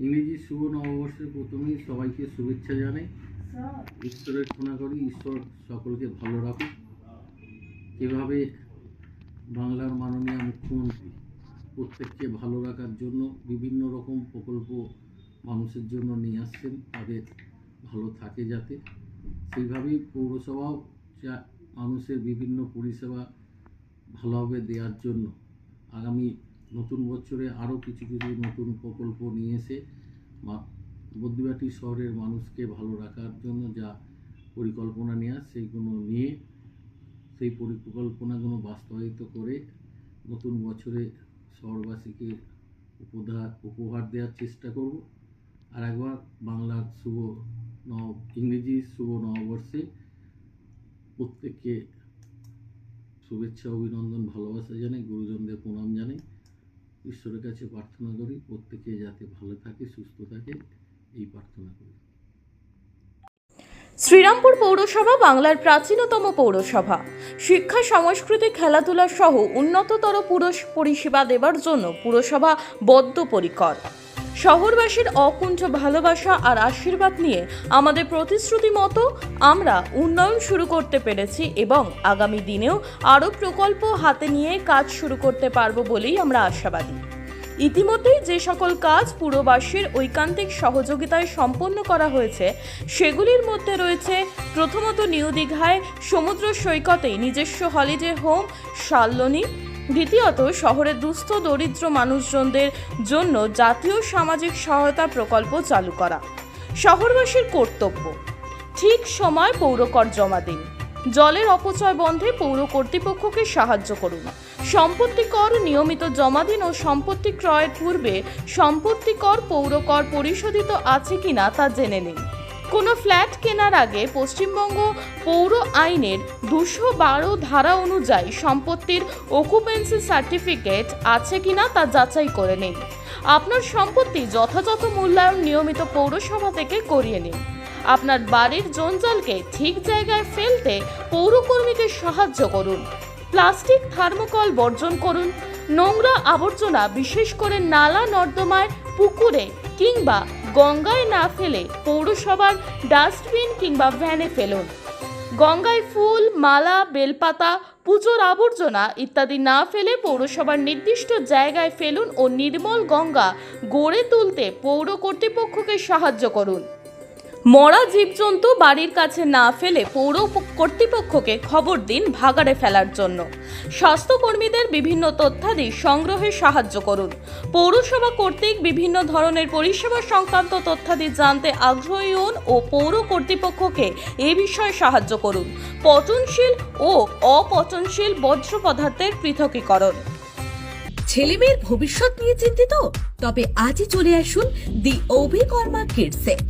ইংরেজি শুভ নববর্ষের প্রথমেই সবাইকে শুভেচ্ছা জানাই। ঈশ্বরের শোনা করি ঈশ্বর সকলকে ভালো রাখুক। এভাবে বাংলার মাননীয় মুখ্যমন্ত্রী প্রত্যেককে ভালো রাখার জন্য বিভিন্ন রকম প্রকল্প মানুষের জন্য নিয়ে আসছেন। তাদের ভালো থাকে যাতে। সেইভাবেই পৌরসভাও যা মানুষের বিভিন্ন পরিষেবা ভালোভাবে দেওয়ার জন্য আগামী নতুন বছরে আরও কিছু কিছু নতুন প্রকল্প নিয়ে এসে বদ্যিবাটি শহরের মানুষকে ভালো রাখার জন্য যা পরিকল্পনা নেওয়া সেইগুলো নিয়ে সেই পরিকল্পনাগুলো বাস্তবায়িত করে নতুন বছরে শহরবাসীকে উপহার উপহার দেওয়ার চেষ্টা করব। আর একবার বাংলার শুভ নব, ইংরেজি শুভ নববর্ষে প্রত্যেককে শুভেচ্ছা, অভিনন্দন, ভালোবাসা জানাই, গুরুজনদের প্রণাম জানাই। ঈশ্বরের কাছে প্রার্থনা করি, প্রত্যেকে যাতে ভালো থাকে, সুস্থ থাকে, এই প্রার্থনা করি। শ্রীরামপুর পৌরসভা বাংলার প্রাচীনতম পৌরসভা। শিক্ষা, সংস্কৃতি, খেলাধুলা সহ উন্নততর পুরুষ পরিষেবা দেবার জন্য পুরসভা বদ্ধপরিকর। শহরবাসীর অকুণ্ঠ ভালোবাসা আর আশীর্বাদ নিয়ে আমাদের প্রতিশ্রুতি মতো আমরা উন্নয়ন শুরু করতে পেরেছি এবং আগামী দিনেও আরও প্রকল্প হাতে নিয়ে কাজ শুরু করতে পারব বলেই আমরা আশাবাদী। ইতিমধ্যেই যে সকল কাজ পুরবাসীর ঐকান্তিক সহযোগিতায় সম্পন্ন করা হয়েছে, সেগুলির মধ্যে রয়েছে প্রথমত নিউ দীঘায় সমুদ্র সৈকতে নিজস্ব হলিডে হোম শাল্লনী দ্বিতীয়ত শহরের দুস্থ, দরিদ্র মানুষজনদের জন্য জাতীয় সামাজিক সহায়তা প্রকল্প চালু করা। শহরবাসীর কর্তব্য, ঠিক সময় পৌরকর জমা দিন। জলের অপচয় বন্ধে পৌর কর্তৃপক্ষকে সাহায্য করুন। সম্পত্তি কর নিয়মিত জমা দিন ও সম্পত্তি ক্রয়ের পূর্বে সম্পত্তি কর পৌর কর পরিশোধিত আছে কিনা তা জেনে নিন। কোনো ফ্ল্যাট কেনার আগে পশ্চিমবঙ্গ পৌর আইনের দুশো বারো ধারা অনুযায়ী সম্পত্তির অকুপেন্সি সার্টিফিকেট আছে কিনা তা যাচাই করে নিন। আপনার সম্পত্তি যথাযথ মূল্যায়ন নিয়মিত পৌরসভা থেকে করিয়ে নিন। আপনার বাড়ির জঞ্জালকে ঠিক জায়গায় ফেলতে পৌরকর্মীকে সাহায্য করুন। প্লাস্টিক থার্মোকল বর্জন করুন। নোংরা আবর্জনা বিশেষ করে নালা, নর্দমায়, পুকুরে কিংবা গঙ্গায় না ফেলে পৌরসভার ডাস্টবিন কিংবা ভ্যানে ফেলুন। গঙ্গায় ফুল, মালা, বেলপাতা, পুজোর আবর্জনা ইত্যাদি না ফেলে পৌরসভার নির্দিষ্ট জায়গায় ফেলুন ও নির্মল গঙ্গা গড়ে তুলতে পৌর কর্তৃপক্ষকে সাহায্য করুন। মরা জীবজন্তু বাড়ির কাছে না ফেলে পৌর কর্তৃপক্ষকে খবর দিন ভাগাড়ে ফেলার জন্য। স্বাস্থ্যকর্মীদের বিভিন্ন তথ্যাদি সংগ্রহে সাহায্য করুন। পৌরসভা কর্তৃক বিভিন্ন ধরনের পরিষেবা সংক্রান্ত তথ্যাদি জানতে আগ্রহী হন ও পৌর কর্তৃপক্ষকে এ বিষয়ে সাহায্য করুন। পচনশীল ও অপচনশীল বজ্র পদার্থের পৃথকীকরণ। ছেলেমেয়ের ভবিষ্যৎ নিয়ে চিন্তিত? তবে আজই চলে আসুন দি অভিকর্মা কিডসে।